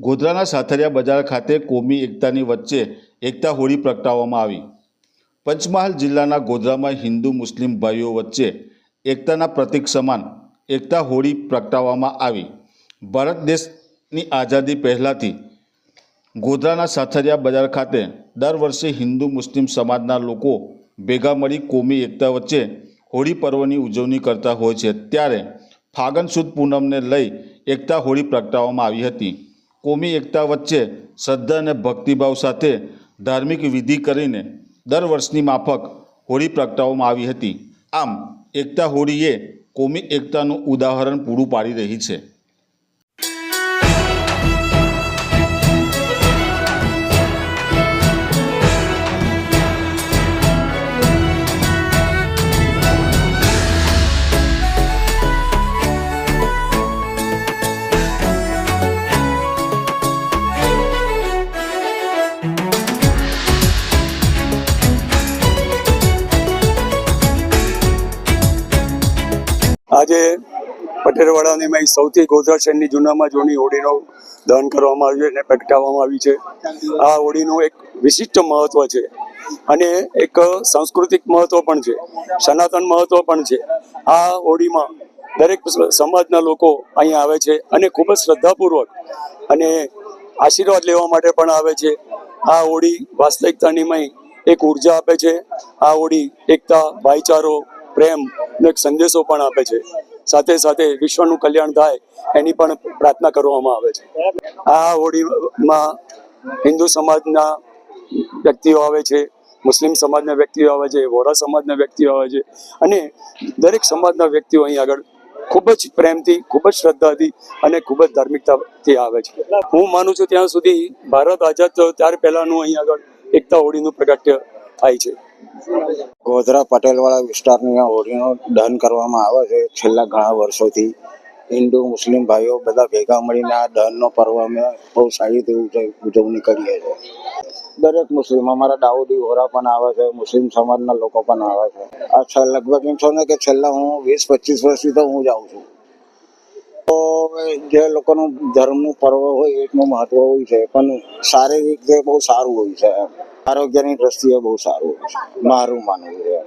ગોધરાના સાથરિયા બજાર ખાતે કોમી એકતાની વચ્ચે એકતા હોળી પ્રગટાવવામાં આવી. પંચમહાલ જિલ્લાના ગોધરામાં હિન્દુ મુસ્લિમ ભાઈઓ વચ્ચે એકતાના પ્રતીક સમાન એકતા હોળી પ્રગટાવવામાં આવી. ભારત દેશની આઝાદી પહેલાંથી ગોધરાના સાથરિયા બજાર ખાતે દર વર્ષે હિન્દુ મુસ્લિમ સમાજના લોકો ભેગા મળી કોમી એકતા વચ્ચે હોળી પર્વની ઉજવણી કરતા હોય છે. ત્યારે ફાગણ સુદ પૂનમને લઈ એકતા હોળી પ્રગટાવવામાં આવી હતી. કોમી એકતા વચ્ચે શ્રદ્ધા અને ભક્તિભાવ સાથે ધાર્મિક વિધિ કરીને દર વર્ષની માફક હોળી પ્રગટાવવામાં આવી હતી. આમ એકતા હોળી એ કોમી એકતાનું ઉદાહરણ પૂરું પાડી રહી છે. આજે પટેલવાડાની મેં સૌથી ગોધરા શહેરની જૂનામાં જૂની હોડીનો દહન કરવામાં આવ્યું અને પ્રગટાવવામાં આવી છે. આ હોડીનું એક વિશિષ્ટ મહત્વ છે અને એક સાંસ્કૃતિક મહત્વ પણ છે, સનાતન મહત્વ પણ છે. આ હોડીમાં દરેક સમાજના લોકો અહીંયા આવે છે અને ખૂબ જ શ્રદ્ધાપૂર્વક અને આશીર્વાદ લેવા માટે પણ આવે છે. આ હોડી વાસ્તવિકતાની મય એક ઊર્જા આપે છે. આ હોડી એકતા, ભાઈચારો પ્રેમ નો સંદેશો પણ આપે છે. સાથે સાથે વિશ્વનું કલ્યાણ થાય એની પણ પ્રાર્થના કરવામાં આવે છે. આ હોળીમાં હિન્દુ સમાજના વ્યક્તિઓ આવે છે, મુસ્લિમ સમાજના વ્યક્તિઓ આવે છે, વોરા સમાજના વ્યક્તિઓ આવે છે અને દરેક સમાજના વ્યક્તિઓ અહીં આગળ ખૂબ જ પ્રેમથી, ખૂબ જ શ્રદ્ધાથી અને ખૂબ જ ધાર્મિકતાથી આવે છે. હું માનું છું ત્યાં સુધી ભારત આઝાદ થયો ત્યાર પહેલાનું અહીં આગળ એકતા હોળીનું પ્રગટ્ય થાય છે. ગોધરા પટેલવાળા વિસ્તારની હોળીનું દહન કરવામાં આવે છે. છેલ્લા ઘણા વર્ષોથી હિન્દુ, મુસ્લિમ ભાઈઓ બધા ભેગા મળીને આ દહનનો પર્વ અમે બહુ સારી રીતે ઉજવણી કરીએ છીએ. દરેક મુસ્લિમ, અમારા દાઉદી હોરા પણ આવે છે, મુસ્લિમ સમાજના લોકો પણ આવે છે. આ લગભગ એમ છો ને કે છેલ્લા હું વીસ, પચીસ વર્ષથી તો હું જાઉં છું. જે લોકોનું ધર્મનું પર્વ હોય એટલું મહત્વ હોય છે, પણ શારીરિક રીતે બહુ સારું હોય છે આરોગ્યની દ્રષ્ટિએ બહુ સારું હોય છે, મારું માનવું છે.